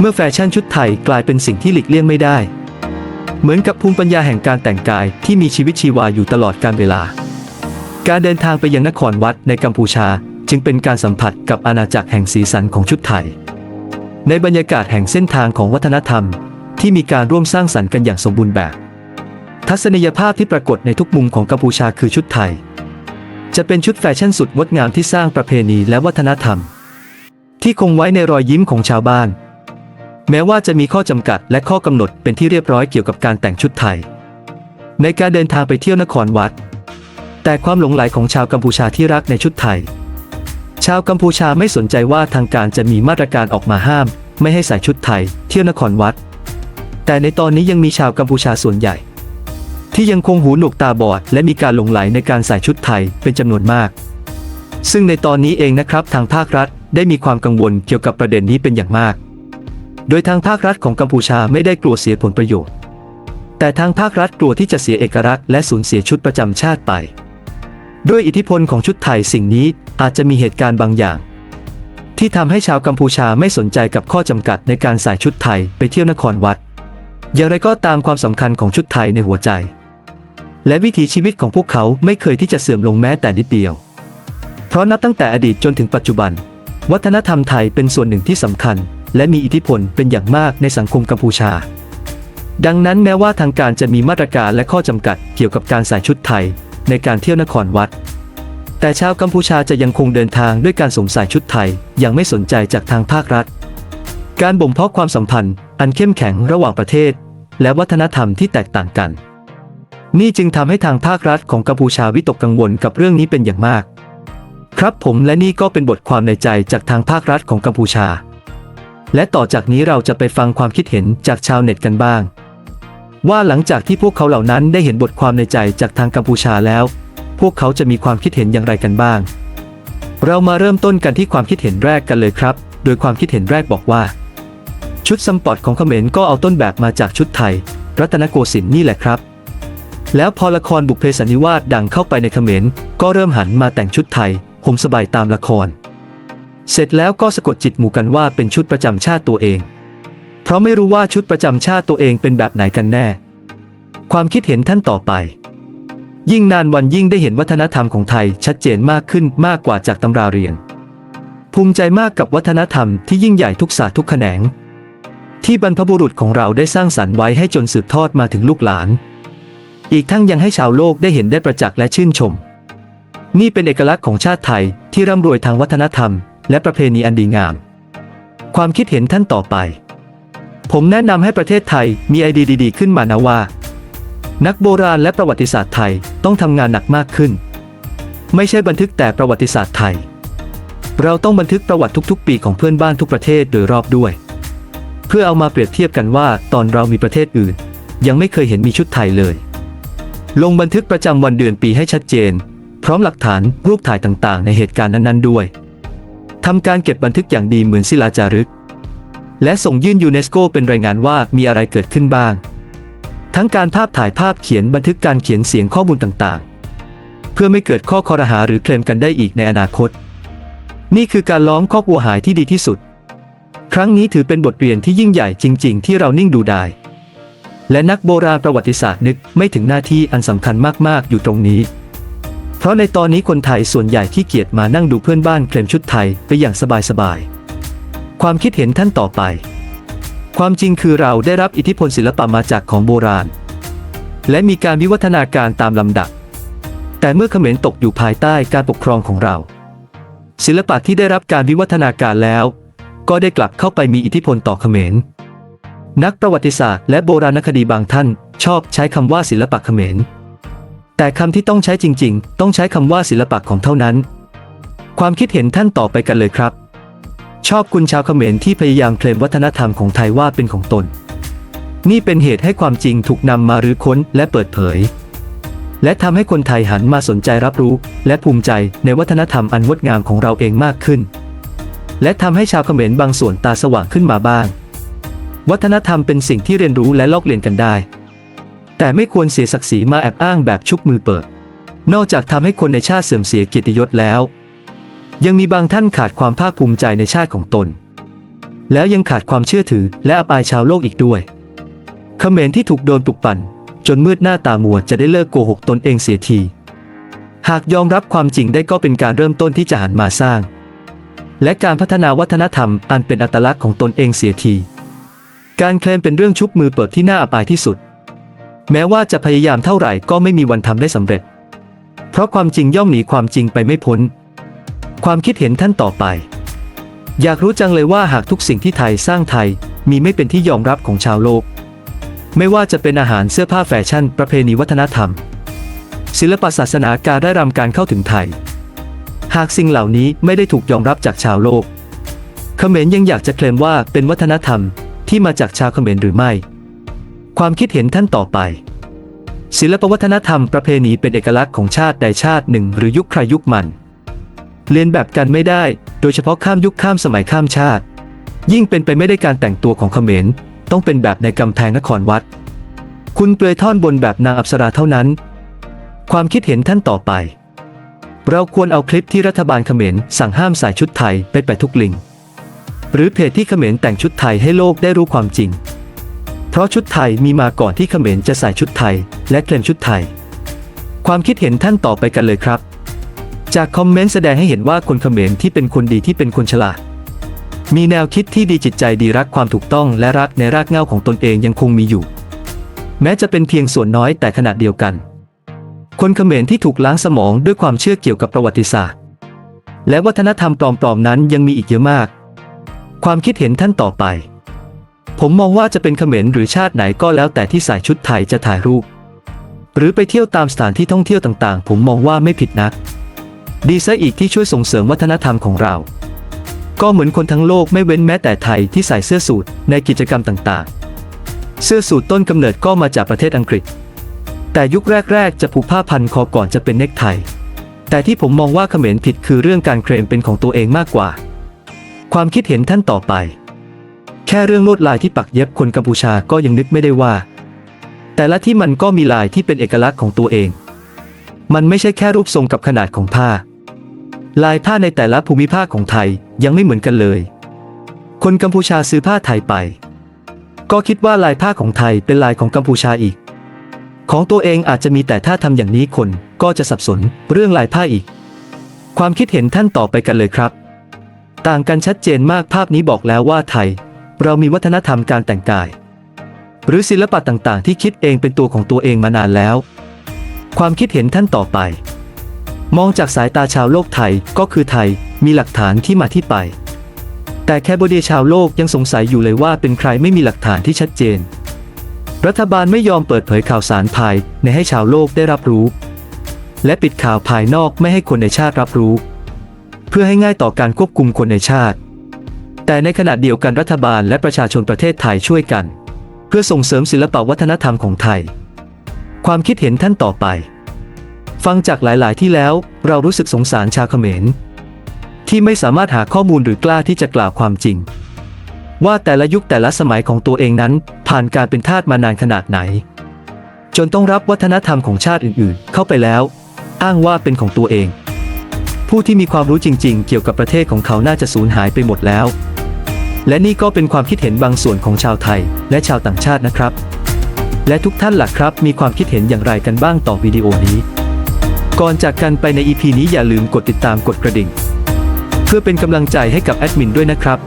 เมื่อแฟชั่นชุดไทยกลายเป็นสิ่งที่หลีกเลี่ยงไม่ได้ เหมือนกับภูมิปัญญาแห่งการแต่งกายที่มีชีวิตชีวาอยู่ตลอดกาลเวลา การเดินทางไปยังนครวัดในกัมพูชาจึงเป็นการสัมผัสกับอาณาจักรแห่งสีสันของชุดไทย ในบรรยากาศแห่งเส้นทางของวัฒนธรรม ที่มีการร่วมสร้างสรรค์กันอย่างสมบูรณ์แบบ ทัศนียภาพที่ปรากฏในทุกมุมของกัมพูชาคือชุดไทย จะเป็นชุดแฟชั่นสุดงดงามที่สร้างประเพณีและวัฒนธรรม ที่คงไว้ในรอยยิ้มของชาวบ้าน แม้ว่าจะมีข้อจำกัดและข้อกำหนดเป็นที่เรียบร้อยเกี่ยวกับการแต่งชุดไทย ในการเดินทางไปเที่ยวนครวัด แต่ความหลงใหลของชาวกัมพูชาที่รักในชุดไทย ชาวกัมพูชาไม่สนใจว่าทางการจะมีมาตรการออกมาห้าม ไม่ให้ใส่ชุดไทย เที่ยวนครวัด แต่ในตอนนี้ยังมีชาวกัมพูชาส่วนใหญ่ ที่ยังคงหูหนวกตาบอด และมีการหลงไหลในการใส่ชุดไทยเป็นจำนวนมาก ซึ่งในตอนนี้เองนะครับทางภาครัฐได้มีความกังวลเกี่ยวกับประเด็นนี้เป็นอย่างมาก โดยทางภาครัฐของกัมพูชาไม่ได้กลัวเสียผลประโยชน์ แต่ทางภาครัฐกลัวที่จะเสียเอกลักษณ์และสูญเสียชุดประจำชาติไป ด้วยอิทธิพลของชุดไทยสิ่งนี้อาจจะมีเหตุการณ์บางอย่าง ที่ทำให้ชาวกัมพูชาไม่สนใจกับข้อจำกัดในการใส่ชุดไทยไปเที่ยวนครวัด อย่างไรก็ตามความสำคัญของชุดไทยในหัวใจ และวิถีชีวิตของพวกเขาไม่เคยที่จะเสื่อมลงแม้แต่นิดเดียว เพราะนับตั้งแต่อดีตจนถึงปัจจุบัน วัฒนธรรมไทยเป็นส่วนหนึ่งที่สำคัญ และมีอิทธิพลเป็นอย่างมากในสังคมกัมพูชา ดังนั้นแม้ว่าทางการจะมีมาตรการและข้อจำกัดเกี่ยวกับการใส่ชุดไทย ในการเที่ยวนครวัด แต่ชาวกัมพูชาจะยังคงเดินทางด้วยการสวมใส่ชุดไทยอย่างไม่สนใจจากทางภาครัฐ การบ่มเพาะความสัมพันธ์ อันเข้มแข็งระหว่างประเทศ และวัฒนธรรมที่แตกต่างกัน นี่จึงทำให้ทางภาครัฐของกัมพูชาวิตกกังวลกับเรื่องนี้เป็นอย่างมาก ครับผมและนี่ก็เป็นบทความในใจจากทางภาครัฐของกัมพูชา และต่อจากนี้เราจะไปฟังความคิดเห็นจากชาวเน็ตกันบ้าง ว่าหลังจากที่พวกเขาเหล่านั้นได้เห็นบทความในใจจากทางกัมพูชาแล้ว พวกเขาจะมีความคิดเห็นอย่างไรกันบ้าง เรามาเริ่มต้นกันที่ความคิดเห็นแรกกันเลยครับ โดยความคิดเห็นแรกบอกว่า ชุดซัมปอร์ตของเขมรก็เอาต้นแบบมาจากชุดไทย รัตนโกสินทร์นี่แหละครับ แล้วพอละครบุพเพสันนิวาสดังเข้าไปในเขมรก็เริ่มหันมาแต่งชุดไทยห่มสบายตามละคร เสร็จแล้วก็สะกดจิตหมู่กันว่าเป็นชุดประจำชาติตัวเอง เพราะไม่รู้ว่าชุดประจำชาติตัวเองเป็นแบบไหนกันแน่ ความคิดเห็นท่านต่อไป ยิ่งนานวันยิ่งได้เห็นวัฒนธรรมของไทยชัดเจนมากขึ้นมากกว่าจากตำราเรียน ภูมิใจมากกับวัฒนธรรมที่ยิ่งใหญ่ทุกศาสตร์ทุกแขนง ที่บรรพบุรุษของเราได้สร้างสรรค์ไว้ให้จนสืบทอดมาถึงลูกหลาน อีกทั้งยังให้ชาวโลกได้เห็นได้ประจักษ์และชื่นชมนี่เป็นเอกลักษณ์ของชาติไทยที่ร่ำรวยทางวัฒนธรรม และประเพณีอันดีงาม ความคิดเห็นท่านต่อไป ผมแนะนำให้ประเทศไทยมีไอเดียดีๆ ขึ้นมานะว่า นักโบราณและประวัติศาสตร์ไทยต้องทำงานหนักมากขึ้น ไม่ใช่บันทึกแต่ประวัติศาสตร์ไทย เราต้องบันทึกประวัติทุกๆ ปีของเพื่อนบ้านทุกประเทศโดยรอบด้วย เพื่อเอามาเปรียบเทียบกันว่าตอนเรามีประเทศอื่น ยังไม่เคยเห็นมีชุดไทยเลย ลงบันทึกประจำวันเดือนปีให้ชัดเจน พร้อมหลักฐานรูปถ่ายต่างๆ ในเหตุการณ์นั้นๆด้วย ทำการเก็บบันทึกอย่างดีเหมือนศิลาจารึก และส่งยื่นยูเนสโกเป็นรายงานว่ามีอะไรเกิดขึ้นบ้าง ทั้งการภาพถ่ายภาพเขียนบันทึกการเขียนเสียงข้อมูลต่างๆ เพื่อไม่เกิดข้อคอรหาหรือเคลมกันได้อีกในอนาคต นี่คือการล้อมคอกวัวหายที่ดีที่สุด ครั้งนี้ถือเป็นบทเรียนที่ยิ่งใหญ่จริง ๆ ที่เรานิ่งดูได้และนักโบราณประวัติศาสตร์นึกไม่ถึงหน้าที่อันสำคัญมาก ๆ อยู่ตรงนี้ เพราะในตอนนี้คนไทยส่วนใหญ่ที่เกียจมานั่งดูเพื่อนบ้านเคลมชุดไทยไปอย่างสบายๆ ความคิดเห็นท่านต่อไป ความจริงคือเราได้รับอิทธิพลศิลปะมาจากของโบราณ และมีการวิวัฒนาการตามลำดับ แต่เมื่อเขมรตกอยู่ภายใต้การปกครองของเรา ศิลปะที่ได้รับการวิวัฒนาการแล้ว ก็ได้กลับเข้าไปมีอิทธิพลต่อเขมร นักประวัติศาสตร์และโบราณคดีบางท่านชอบใช้คำว่าศิลปะเขมร แต่คำที่ต้องใช้จริง ๆ ต้องใช้คำว่าศิลปะของเท่านั้น ความคิดเห็นท่านต่อไปกันเลยครับ ชอบคุณชาวเขมรที่พยายามเคลมวัฒนธรรมของไทยว่าเป็นของตน นี่เป็นเหตุให้ความจริงถูกนำมารื้อค้นและเปิดเผย และทำให้คนไทยหันมาสนใจรับรู้ และภูมิใจในวัฒนธรรมอันงดงามของเราเองมากขึ้น และทำให้ชาวเขมรบางส่วนตาสว่างขึ้นมาบ้าง วัฒนธรรมเป็นสิ่งที่เรียนรู้และลอกเลียนกันได้ แต่ไม่ควรเสียศักดิ์ศรีมาแอบอ้างแบบชุบมือเปิด นอกจากทำให้คนในชาติเสื่อมเสียเกียรติยศแล้ว ยังมีบางท่านขาดความภาคภูมิใจในชาติของตน แล้วยังขาดความเชื่อถือและอับอายชาวโลกอีกด้วยเขมรที่ถูกโดนปลุกปั่น จนมืดหน้าตามัวจะได้เลิกโกหกตนเองเสียที หากยอมรับความจริงได้ก็เป็นการเริ่มต้นที่จะหันมาสร้าง และการพัฒนาวัฒนธรรมอันเป็นอัตลักษณ์ของตนเองเสียที การเคลมเป็นเรื่องชุบมือเปิดที่น่าอับอายที่สุด แม้ว่าจะพยายามเท่าไหร่ก็ไม่มีวันทำได้สำเร็จ เพราะความจริงย่อมหนีความจริงไปไม่พ้น ความคิดเห็นท่านต่อไป อยากรู้จังเลยว่าหากทุกสิ่งที่ไทยสร้างไทยมีไม่เป็นที่ยอมรับของชาวโลก ไม่ว่าจะเป็นอาหารเสื้อผ้าแฟชั่น ประเพณีวัฒนธรรม ศิลปศาสนาการได้รำการเข้าถึงไทย หากสิ่งเหล่านี้ไม่ได้ถูกยอมรับจากชาวโลกเขมรยังอยากจะเคลมว่าเป็นวัฒนธรรมที่มาจากชาวเขมรหรือไม่ ความคิดเห็นท่านต่อไป ศิลปวัฒนธรรมประเพณีเป็นเอกลักษณ์ของชาติใดชาติหนึ่ง หรือยุคใครยุคมันเรียนแบบกันไม่ได้ โดยเฉพาะข้ามยุคข้ามสมัยข้ามชาติ ยิ่งเป็นไปไม่ได้การแต่งตัวของเขมร ต้องเป็นแบบในกำแพงนครวัด คุณเปลือยท่อนบนแบบนางอัปสราเท่านั้น ความคิดเห็นท่านต่อไป เราควรเอาคลิปที่รัฐบาลเขมรสั่งห้ามใส่ชุดไทยไปแปทุกลิง หรือเพจที่เขมรแต่งชุดไทยให้โลกได้รู้ความจริง เพราะชุดไทยมีมาก่อนที่เขมรจะใส่ชุดไทย และเคลมชุดไทย ความคิดเห็นท่านต่อไปกันเลยครับ จากคอมเมนต์แสดงให้เห็นว่าคนเขมรที่เป็นคนดีที่เป็นคนฉลาด มีแนวคิดที่ดีจิตใจดีรักความถูกต้องและรักในรากเหง้าของตนเองยังคงมีอยู่ แม้จะเป็นเพียงส่วนน้อยแต่ขนาดเดียวกัน คนเขมรที่ถูกล้างสมองด้วยความเชื่อเกี่ยวกับประวัติศาสตร์ และวัฒนธรรมปลอมๆนั้นยังมีอีกเยอะมาก ความคิดเห็นท่านต่อไป ผมมองว่าจะเป็นเขมรหรือชาติไหนก็แล้วแต่ที่ใส่ชุดไทยจะถ่ายรูป หรือไปเที่ยวตามสถานที่ท่องเที่ยวต่างๆ ผมมองว่าไม่ผิดนัก ดีซะอีกที่ช่วยส่งเสริมวัฒนธรรมของเรา ก็เหมือนคนทั้งโลกไม่เว้นแม้แต่ไทยที่ใส่เสื้อสูทในกิจกรรมต่างๆ เสื้อสูทต้นกำเนิดก็มาจากประเทศอังกฤษ แต่ยุคแรกๆ จะผูกผ้าพันคอก่อนจะเป็นเนกไทแต่ที่ผมมองว่าเขมรผิดคือเรื่องการเคลมเป็นของตัวเองมากกว่า ความคิดเห็นท่านต่อไป แค่เรื่องลวดลายที่ปักเย็บคนกัมพูชาก็ยังนึกไม่ได้ว่า แต่ละที่มันก็มีลายที่เป็นเอกลักษณ์ของตัวเอง มันไม่ใช่แค่รูปทรงกับขนาดของผ้า ลายผ้าในแต่ละภูมิภาคของไทยยังไม่เหมือนกันเลย คนกัมพูชาซื้อผ้าไทยไป ก็คิดว่าลายผ้าของไทยเป็นลายของกัมพูชาอีก ของตัวเองอาจจะมีแต่ถ้าทำอย่างนี้คนก็จะสับสนเรื่องลายผ้าอีก ความคิดเห็นท่านต่อไปกันเลยครับ ต่างกันชัดเจนมากภาพนี้บอกแล้วว่าไทย เรามีวัฒนธรรมการแต่งกาย หรือศิลปะต่างๆ ที่คิดเองเป็นตัวของตัวเองมานานแล้ว ความคิดเห็นท่านต่อไป มองจากสายตาชาวโลกไทยก็คือไทยมีหลักฐานที่มาที่ไป แต่แคบเดียชาวโลกยังสงสัยอยู่เลยว่าเป็นใครไม่มีหลักฐานที่ชัดเจน รัฐบาลไม่ยอมเปิดเผยข่าวสารภายในให้ชาวโลกได้รับรู้ และปิดข่าวภายนอกไม่ให้คนในชาติรับรู้ เพื่อให้ง่ายต่อการควบคุมคนในชาติ แต่ในขณะเดียวกันรัฐบาลและประชาชนประเทศไทยช่วยกัน เพื่อส่งเสริมศิลปวัฒนธรรมของไทย ความคิดเห็นท่านต่อไป ฟังจากหลาย ๆ ที่แล้วเรารู้สึกสงสารชาวเขมร ที่ไม่สามารถหาข้อมูลหรือกล้าที่จะกล่าวความจริง ว่าแต่ละยุคแต่ละสมัยของตัวเองนั้น ผ่านการเป็นทาสมานานขนาดไหน จนต้องรับวัฒนธรรมของชาติอื่น ๆ เข้าไปแล้ว อ้างว่าเป็นของตัวเองผู้ที่มีความรู้จริง ๆ เกี่ยวกับประเทศของเขาน่าจะสูญหายไปหมดแล้ว และนี่ก็เป็นความคิดเห็นบางส่วนของชาวไทย และชาวต่างชาตินะครับ และทุกท่านหล่ะครับ มีความคิดเห็นอย่างไรกันบ้างต่อวิดีโอนี้ ก่อนจากกันไปใน EP นี้อย่าลืมกดติดตามกดกระดิ่ง เพื่อเป็นกำลังใจให้กับแอดมินด้วยนะครับ